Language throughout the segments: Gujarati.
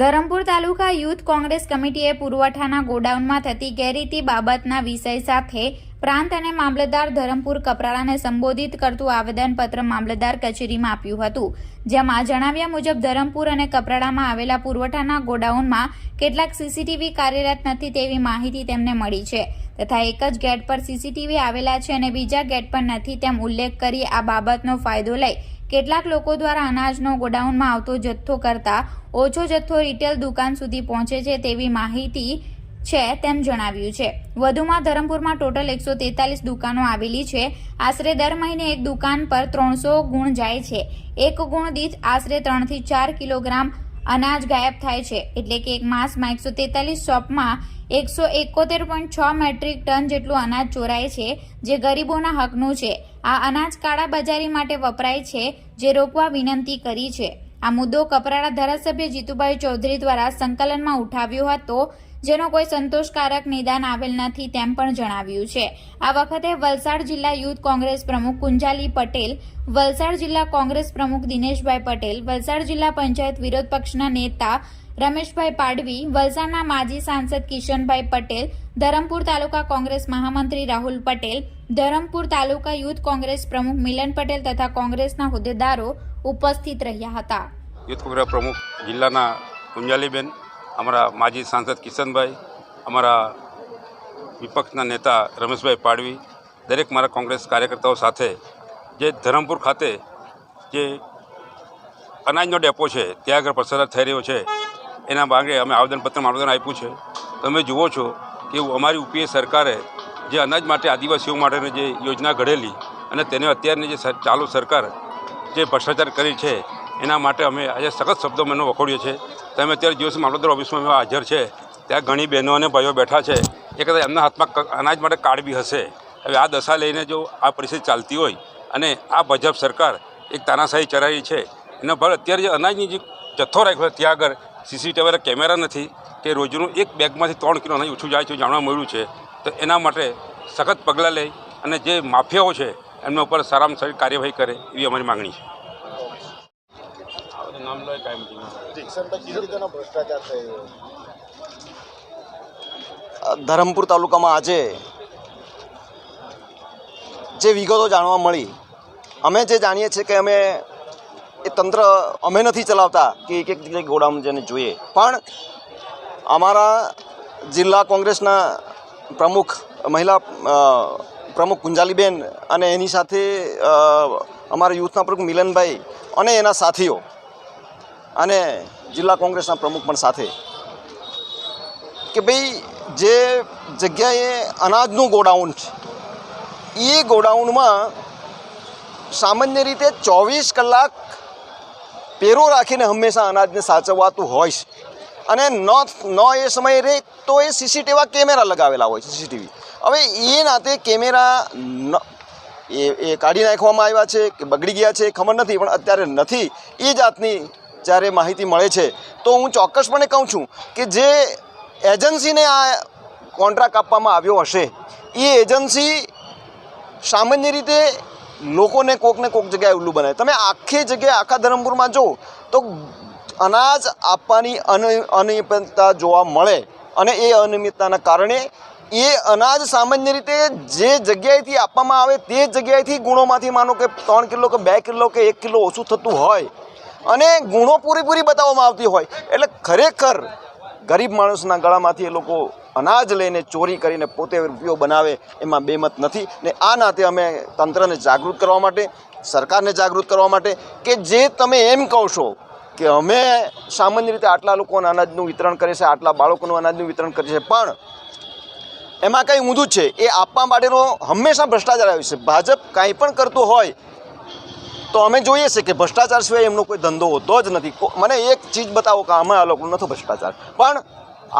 ધરમપુર તાલુકા યુથ કોંગ્રેસ કમિટીએ પુરવઠાના ગોડાઉનમાં થતી ગેરરીતિ બાબતના વિષય સાથે પ્રાંત અને મામલતદાર ધરમપુર કપરાળાને સંબોધિત કરતું આવેદનપત્ર મામલતદાર કચેરીમાં આપ્યું હતું, જેમાં જણાવ્યા મુજબ ધરમપુર અને કપરાડામાં આવેલા પુરવઠાના ગોડાઉનમાં કેટલાક સીસીટીવી કાર્યરત નથી તેવી માહિતી તેમને મળી છે, તથા એક જ ગેટ પર સીસીટીવી આવેલા છે અને બીજા ગેટ પર નથી તેમ ઉલ્લેખ કરી આ બાબતનો ફાયદો લઈ કેટલાક લોકો દ્વારા અનાજનો ગોડાઉનમાં આવતો જથ્થો કરતા ઓછો જથ્થો રિટેલ દુકાન સુધી પહોંચે છે તેવી માહિતી છે તેમ જણાવ્યું છે. વધુમાં ધરમપુરમાં ટોટલ એકસો તેતાલીસ દુકાનો આવેલી છે. આશરે દર મહિને એક દુકાન પર ત્રણસો ગુણ જાય છે. એક ગુણ દીઠ આશરે ત્રણથી ચાર કિલોગ્રામ અનાજ ગાયબ થાય છે. એટલે કે એક માસમાં એકસો તેતાલીસ શોપમાં એકસો એકોતેર પોઈન્ટ છ મેટ્રિક ટન જેટલું અનાજ ચોરાય છે, જે ગરીબોના હકનું છે. આ અનાજ કાળા બજારી માટે વપરાય છે, જે રોકવા વિનંતી કરી છે. આ મુદ્દો કપરાડા ધારાસભ્ય જીતુભાઈ ચૌધરી દ્વારા સંકલનમાં ઉઠાવ્યો હતો. જેનો કોઈ સંતોષકારક નિદાન આવેલ નથી તેમ પણ જણાવ્યું છે. આ વખતે વલસાડ જિલ્લા યુથ કોંગ્રેસ પ્રમુખ કુંજાલી પટેલ, વલસાડ જિલ્લા કોંગ્રેસ પ્રમુખ દિનેશભાઈ પટેલ, વલસાડ જિલ્લા પંચાયત વિરોધ પક્ષના નેતા રમેશભાઈ પાડવી, વલસાડના માજી સાંસદ કિશનભાઈ પટેલ, ધરમપુર તાલુકા કોંગ્રેસ મહામંત્રી રાહુલ પટેલ, ધરમપુર તાલુકા યુથ કોંગ્રેસ પ્રમુખ મિલન પટેલ તથા કોંગ્રેસના હોદ્દેદારો ઉપસ્થિત રહ્યા હતા. યુથ કોંગ્રેસ પ્રમુખ જિલ્લાના કુંજાલીબેન અમારા માજી સાંસદ કિશનભાઈ, અમારા વિપક્ષના નેતા રમેશભાઈ પાડવી, દરેક મારા કોંગ્રેસ કાર્યકર્તાઓ સાથે જે ધરમપુર ખાતે જે અનાજનો ડેપો છે, ત્યાં આગળ પ્રસાર થઈ રહ્યો છે, એના ભાગે અમે આવેદનપત્ર આવેદન આપ્યું છે. તમે જુઓ છો કે અમારી યુપીએ સરકારે જે અનાજ માટે આદિવાસીઓ માટેની જે યોજના ઘડેલી અને તેને અત્યારની જે ચાલુ સરકાર જે ભ્રષ્ટાચાર કરી છે, એના માટે અમે આજે સખત શબ્દો મને વખોડીએ છીએ. તમે અત્યારે દિવસ મામલતદાર ઓફિસમાં હાજર છે. ત્યાં ઘણી બહેનો અને ભાઈઓ બેઠા છે. એ કદાચ એમના હાથમાં અનાજ માટે કાર્ડ બી હશે. હવે આ દશા લઈને જો આ પરિસ્થિતિ ચાલતી હોય અને આ ભાજપ સરકાર એક તાનાશાહી ચલાવી છે, એના ભર અત્યારે જે અનાજની જે જથ્થો રાખ્યો છે, ત્યાં આગળ સીસીટીવી કેમેરા નથી કે રોજનું એક બેગમાંથી ત્રણ કિલો અનાજ ઓછું જાય છે જાણવા મળ્યું છે, તો એના માટે સખત પગલાં લઈ અને જે માફિયાઓ છે, એમના ઉપર સારામાં સારી કાર્યવાહી કરે એવી અમારી માગણી છે. નામ લો કાયમ ભ્રષ્ટાચાર થઈ ધરમપુર તાલુકામાં આજે જે વિગતો જાણવા મળી અમે જે જાણીએ છીએ કે અમે એ તંત્ર અમે નથી ચલાવતા કે એક એક જગ્યાએ ગોડાઉન જેને જોઈએ. પણ અમારા જિલ્લા કોંગ્રેસના પ્રમુખ મહિલા પ્રમુખ કુંજાલીબેન અને એની સાથે અમારા યુથના પ્રમુખ મિલનભાઈ અને એના સાથીઓ અને જિલ્લા કોંગ્રેસના પ્રમુખ પણ સાથે કે ભાઈ જે જગ્યાએ અનાજનું ગોડાઉન છે એ ગોડાઉનમાં સામાન્ય રીતે ચોવીસ કલાક પેરો રાખીને હંમેશા અનાજને સાચવવાતું હોય છે. અને ન ન એ સમયે રહે તો એ સીસીટીવી કેમેરા લગાવેલા હોય છે, સીસીટીવી. હવે એ નાતે કેમેરા એ એ કાઢી નાખવામાં આવ્યા છે કે બગડી ગયા છે ખબર નથી, પણ અત્યારે નથી. એ જાતની જ્યારે માહિતી મળે છે, તો હું ચોક્કસપણે કહું છું કે જે એજન્સીને આ કોન્ટ્રાક્ટ આપવામાં આવ્યો હશે, એ એજન્સી સામાન્ય રીતે લોકોને કોકને કોક જગ્યાએ ઉલ્લું બનાવે. તમે આખી જગ્યાએ આખા ધરમપુરમાં જો તો અનાજ આપવાની અનિ- અનિયમિતતા જોવા મળે અને એ અનિયમિતતાના કારણે એ અનાજ સામાન્ય રીતે જે જગ્યાએથી આપવામાં આવે તે જગ્યાએથી ગુણોમાંથી માનો કે ત્રણ કિલો કે બે કિલો કે એક કિલો ઓછું થતું હોય અને ગુણો પૂરેપૂરી બતાવવામાં આવતી હોય. એટલે ખરેખર ગરીબ માણસના ગળામાંથી એ લોકો અનાજ લઈને ચોરી કરીને પોતે રૂપિયો બનાવે એમાં બેમત નથી. ને આ નાતે અમે તંત્રને જાગૃત કરવા માટે, સરકારને જાગૃત કરવા માટે કે જે તમે એમ કહો કે અમે સામાન્ય રીતે આટલા લોકોને અનાજનું વિતરણ કરીએ છીએ, આટલા બાળકોનું અનાજનું વિતરણ કરીએ છીએ, પણ એમાં કંઈ ઊંધું છે? એ આપવા માટેનો હંમેશા ભ્રષ્ટાચાર આવ્યો છે. ભાજપ કાંઈ પણ કરતું હોય તો અમે જોઈએ છે કે ભ્રષ્ટાચાર સિવાય એમનો કોઈ ધંધો હોતો જ નથી. મને એક ચીજ બતાવો કે આમાં આ લોકોનો નથી ભ્રષ્ટાચાર. પણ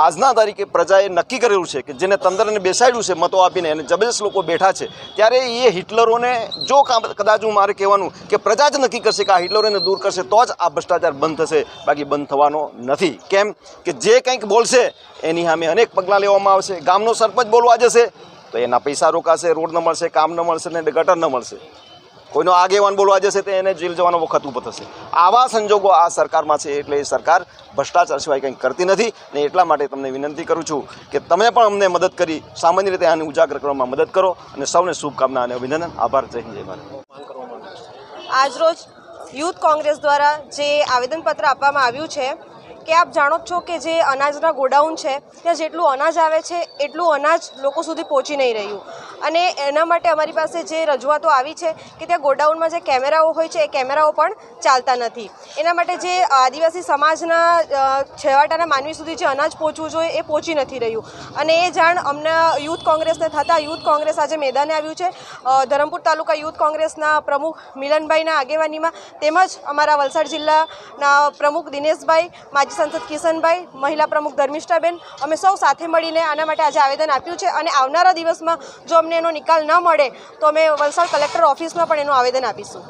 આજના તારીખે પ્રજાએ નક્કી કરેલું છે કે જેને તંત્રને બેસાડ્યું છે, મતો આપીને અને જબરજસ્ત લોકો બેઠા છે, ત્યારે એ હિટલરોને જો કદાચ હું મારે કહેવાનું કે પ્રજા જ નક્કી કરશે કે આ હિટલરોને દૂર કરશે, તો જ આ ભ્રષ્ટાચાર બંધ થશે. બાકી બંધ થવાનો નથી. કેમ કે જે કંઈક બોલશે, એની સામે અનેક પગલાં લેવામાં આવશે. ગામનો સરપંચ બોલવા જશે, તો એના પૈસા રોકાશે, રોડ ન મળશે, કામ ન મળશે ને ગટર ન મળશે. કોઈનો આગેવાન બોલવા જશે તો એને જેલ જવાનો વખત ઊભો થશે. આવા સંજોગો આ સરકારમાં છે એટલે એ સરકાર ભ્રષ્ટાચાર સિવાય કંઈ કરતી નથી ને એટલા માટે તમને વિનંતી કરું છું કે તમે પણ અમને મદદ કરી સામાન્ય રીતે આને ઉજાગર કરવામાં મદદ કરો અને સૌને શુભકામના અને અભિનંદન. આભાર. જય હિન્દ જય ભારત. આજરોજ યુથ કોંગ્રેસ દ્વારા જે આવેદનપત્ર આપવામાં આવ્યું છે કે આપ જાણો જ છો કે જે અનાજના ગોડાઉન છે, ત્યાં જેટલું અનાજ આવે છે, એટલું અનાજ લોકો સુધી પહોંચી નહીં રહ્યું. અને એના માટે અમારી પાસે જે રજૂઆતો આવી છે કે ત્યાં ગોડાઉનમાં જે કેમેરાઓ હોય છે, એ કેમેરાઓ પણ ચાલતા નથી. એના માટે જે આદિવાસી સમાજના છેવાટાના માનવી સુધી જે અનાજ પહોંચવું જોઈએ, એ પહોંચી નથી રહ્યું. અને એ જાણ અમને યુથ કોંગ્રેસને થતાં યુથ કોંગ્રેસ આજે મેદાને આવ્યું છે. ધરમપુર તાલુકા યુથ કોંગ્રેસના પ્રમુખ મિલનભાઈના આગેવાનીમાં તેમજ અમારા વલસાડ જિલ્લાના પ્રમુખ દિનેશભાઈ, માજી સાંસદ કિશનભાઈ, મહિલા પ્રમુખ ધર્મિષ્ઠાબેન, અમે સૌ સાથે મળીને આના માટે આજે આવેદન આપ્યું છે અને આવનારા દિવસમાં જો અમને એનો નિકાલ ન મળે તો અમે વલસાડ કલેક્ટર ઓફિસમાં પણ એનું આવેદન આપીશું.